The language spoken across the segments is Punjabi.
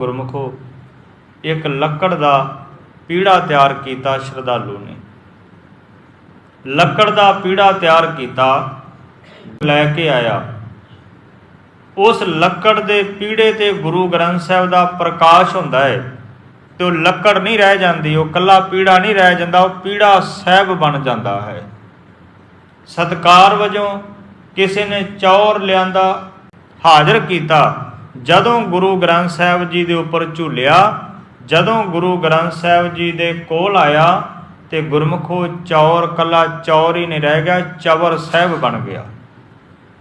ਗੁਰਮੁਖੋ ਇੱਕ ਲੱਕੜ ਦਾ ਪੀੜਾ ਤਿਆਰ ਕੀਤਾ ਸ਼ਰਧਾਲੂ ਨੇ। ਲੱਕੜ ਦਾ ਪੀੜਾ ਤਿਆਰ ਕੀਤਾ ਲੈ ਕੇ ਆਇਆ। ਉਸ ਲੱਕੜ ਦੇ ਪੀੜੇ ਤੇ ਗੁਰੂ ਗ੍ਰੰਥ ਸਾਹਿਬ ਦਾ ਪ੍ਰਕਾਸ਼ ਹੁੰਦਾ ਹੈ ਤੇ ਉਹ ਲੱਕੜ ਨਹੀਂ ਰਹਿ ਜਾਂਦੀ, ਉਹ ਕੱਲਾ ਪੀੜਾ ਨਹੀਂ ਰਹਿ ਜਾਂਦਾ, ਉਹ ਪੀੜਾ ਸਾਹਿਬ ਬਣ ਜਾਂਦਾ ਹੈ। ਸਤਕਾਰ ਵਜੋਂ ਕਿਸੇ ਨੇ ਚੌਰ ਲਿਆਂਦਾ ਹਾਜ਼ਰ ਕੀਤਾ। ਜਦੋਂ ਗੁਰੂ ਗ੍ਰੰਥ ਸਾਹਿਬ ਜੀ ਦੇ ਉੱਪਰ ਝੂਲਿਆ, ਜਦੋਂ ਗੁਰੂ ਗ੍ਰੰਥ ਸਾਹਿਬ ਜੀ ਦੇ ਕੋਲ ਆਇਆ ਤੇ ਗੁਰਮੁਖੋ ਚੌਰ ਕੱਲਾ ਚੌਰ ਹੀ ਨਹੀਂ ਰਹਿ ਗਿਆ, ਚਵਰ ਸਾਹਿਬ ਬਣ ਗਿਆ।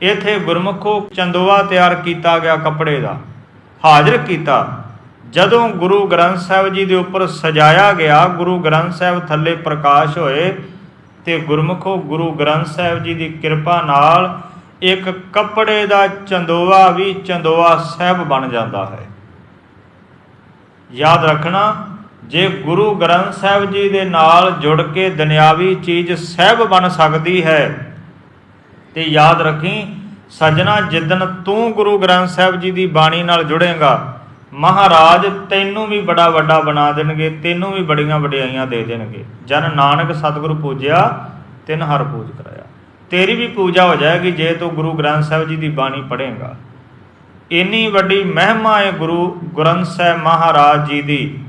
ਇਥੇ ਗੁਰਮੁਖੋ ਚੰਦੋਆ ਤਿਆਰ ਕੀਤਾ ਗਿਆ ਕੱਪੜੇ ਦਾ, ਹਾਜ਼ਰ ਕੀਤਾ। ਜਦੋਂ ਗੁਰੂ ਗ੍ਰੰਥ ਸਾਹਿਬ ਜੀ ਦੇ ਉੱਪਰ ਸਜਾਇਆ ਗਿਆ, ਗੁਰੂ ਗ੍ਰੰਥ ਸਾਹਿਬ ਥੱਲੇ ਪ੍ਰਕਾਸ਼ ਹੋਏ ਤੇ ਗੁਰਮੁਖੋ ਗੁਰੂ ਗ੍ਰੰਥ ਸਾਹਿਬ ਜੀ ਦੀ ਕਿਰਪਾ ਨਾਲ ਇੱਕ ਕੱਪੜੇ ਦਾ ਚੰਦੋਆ ਵੀ ਚੰਦੋਆ ਸਾਹਿਬ ਬਣ ਜਾਂਦਾ ਹੈ। ਯਾਦ ਰੱਖਣਾ, ਜੇ ਗੁਰੂ ਗ੍ਰੰਥ ਸਾਹਿਬ ਜੀ ਦੇ ਨਾਲ ਜੁੜ ਕੇ ਦੁਨਿਆਵੀ ਚੀਜ਼ ਸਹਿਬ ਬਣ ਸਕਦੀ ਹੈ, ਤੇ ਯਾਦ ਰੱਖੀ, ਸਜਣਾ ਜਿੱਦਨ ਤੂੰ ਗੁਰੂ ਗ੍ਰੰਥ ਸਾਹਿਬ ਜੀ ਦੀ ਬਾਣੀ ਨਾਲ ਜੁੜੇਗਾ, ਮਹਾਰਾਜ ਤੈਨੂੰ ਵੀ ਬੜਾ ਵੱਡਾ ਬਣਾ ਦੇਣਗੇ, ਤੈਨੂੰ ਵੀ ਬੜੀਆਂ ਵਡਿਆਈਆਂ ਦੇ ਦੇਣਗੇ। ਜਨ ਨਾਨਕ ਸਤਿਗੁਰੂ ਪੂਜਿਆ, ਤਿਨ ਹਰ ਪੂਜ ਕਰਾਇਆ। ਤੇਰੀ ਵੀ ਪੂਜਾ ਹੋ ਜਾਏਗੀ ਜੇ ਤੂੰ ਗੁਰੂ ਗ੍ਰੰਥ ਸਾਹਿਬ ਜੀ ਦੀ ਬਾਣੀ ਪੜ੍ਹੇਗਾ। ਇੰਨੀ ਵੱਡੀ ਮਹਿਮਾ ਹੈ ਗੁਰੂ ਗ੍ਰੰਥ ਸਾਹਿਬ ਮਹਾਰਾਜ ਜੀ ਦੀ।